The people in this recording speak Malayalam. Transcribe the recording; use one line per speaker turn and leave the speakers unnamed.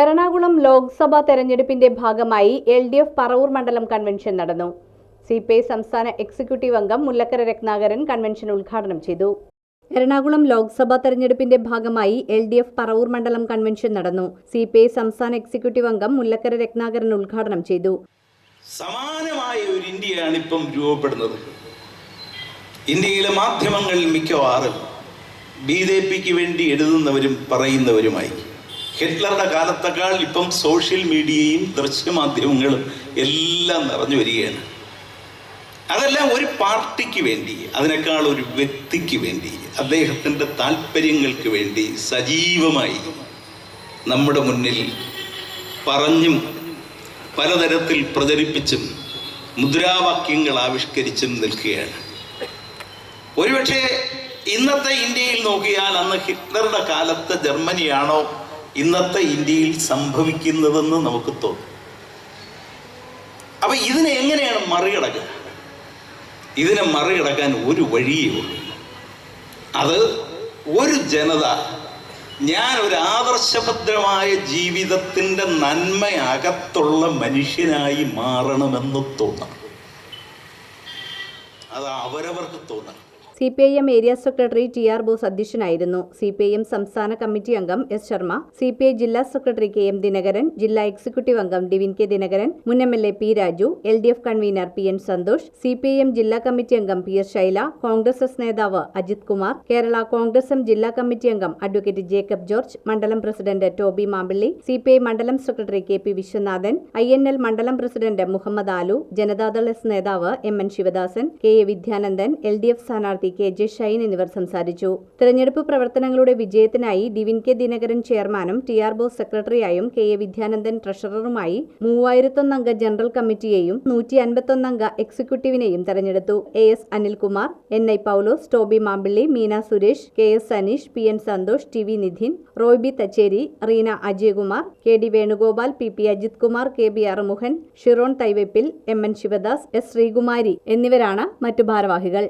എറണാകുളം ലോക്സഭാ തെരഞ്ഞെടുപ്പിന്റെ ഭാഗമായി എൽ ഡി എഫ് പറവൂർ മണ്ഡലം കൺവെൻഷൻ നടന്നു. സി പി ഐ സംസ്ഥാന എക്സിക്യൂട്ടീവ് അംഗം മുല്ലക്കര രത്നാകരൻ കൺവെൻഷൻ ഉദ്ഘാടനം ചെയ്തു. എറണാകുളം ലോക്സഭാ തെരഞ്ഞെടുപ്പിന്റെ ഭാഗമായി എൽ ഡി എഫ് പറവൂർ മണ്ഡലം കൺവെൻഷൻ നടന്നു. സി പി ഐ സംസ്ഥാന എക്സിക്യൂട്ടീവ് അംഗം മുല്ലക്കര രത്നാകരൻ ഉദ്ഘാടനം ചെയ്തു.
സമാനമായ ഒരു ഇന്ത്യയാണ് ഇപ്പം രൂപപ്പെടുന്നത്. ഇന്ത്യയിലെ മാധ്യമങ്ങൾ മിക്കവാറും ബി ജെ പിക്ക് വേണ്ടി എഴുതുന്നവരും പറയുന്നവരുമായി ഹിറ്റ്ലറുടെ കാലത്തേക്കാൾ ഇപ്പം സോഷ്യൽ മീഡിയയും ദൃശ്യമാധ്യമങ്ങളും എല്ലാം നിറഞ്ഞു വരികയാണ്. അതെല്ലാം ഒരു പാർട്ടിക്ക് വേണ്ടി അതിനേക്കാൾ ഒരു വ്യക്തിക്ക് വേണ്ടി അദ്ദേഹത്തിന്റെ താല്പര്യങ്ങൾക്ക് വേണ്ടി സജീവമായി നമ്മുടെ മുന്നിൽ പറഞ്ഞും പലതരത്തിൽ പ്രചരിപ്പിച്ചും മുദ്രാവാക്യങ്ങൾ ആവിഷ്കരിച്ചും നിൽക്കുകയാണ്. ഒരുപക്ഷെ ഇന്നത്തെ ഇന്ത്യയിൽ നോക്കിയാൽ അന്ന് ഹിറ്റ്ലറുടെ കാലത്തെ ജർമ്മനിയാണോ ഇന്നത്തെ ഇന്ത്യയിൽ സംഭവിക്കുന്നതെന്ന് നമുക്ക് തോന്നും. അപ്പൊ ഇതിനെ എങ്ങനെയാണ് മറികടക്കുക? ഇതിനെ മറികടക്കാൻ ഒരു വഴിയേ ഉള്ളൂ. അത് ഒരു ജനത ഞാൻ ഒരു ആദർശഭദ്രമായ ജീവിതത്തിന്റെ നന്മയകത്തുള്ള മനുഷ്യനായി മാറണമെന്ന് തോന്നണം. അത് അവരവർക്ക് തോന്നണം.
C P I M area secretary T R Bose അധ്യക്ഷനായിരുന്നു. സി പി ഐ എം സംസ്ഥാന കമ്മിറ്റി അംഗം S Sharma C P I ജില്ലാ സെക്രട്ടറി കെ എം ദിനകരൻ ജില്ലാ എക്സിക്യൂട്ടീവ് അംഗം ഡിവിൻ കെ ദിനകരൻ മുൻ M L A P Raju L D F convener P N Santhosh C P I M ജില്ലാ കമ്മിറ്റി അംഗം P S Shaila Congress S നേതാവ് അജിത് കുമാർ കേരള കോൺഗ്രസ് എം ജില്ലാ കമ്മിറ്റി അംഗം അഡ്വക്കേറ്റ് ജേക്കബ് ജോർജ് മണ്ഡലം president Toby Mampilly C P I മണ്ഡലം secretary K P Viswanathan I N L മണ്ഡലം പ്രസിഡന്റ് മുഹമ്മദ് ആലു ജനതാദൾ എസ് നേതാവ് M N Sivadasan K A Vidyanandan L D F സ്ഥാനാർത്ഥി കെ ജെ ഷൈൻ എന്നിവർ സംസാരിച്ചു. തെരഞ്ഞെടുപ്പ് പ്രവർത്തനങ്ങളുടെ വിജയത്തിനായി ഡിവിൻ കെ ദിനകരൻ ചെയർമാനും ടി ആർ ബോസ് സെക്രട്ടറിയായും കെ എ വിദ്യാനന്ദൻ ട്രഷററുമായി മൂവായിരത്തൊന്നംഗ ജനറൽ കമ്മിറ്റിയെയും നൂറ്റി അൻപത്തൊന്നംഗ എക്സിക്യൂട്ടീവിനെയും തെരഞ്ഞെടുത്തു. A S Anilkumar N I Paulose Toby Mampilly Meena Suresh K S Saneesh P N Santhosh T V Nidhin Roy B Thachery Reena Ajayakumar K D Venugopal P P Ajith Kumar K B Arumughan Shiron Thaiveppil M N Sivadas S Sreekumari എന്നിവരാണ് മറ്റു ഭാരവാഹികൾ.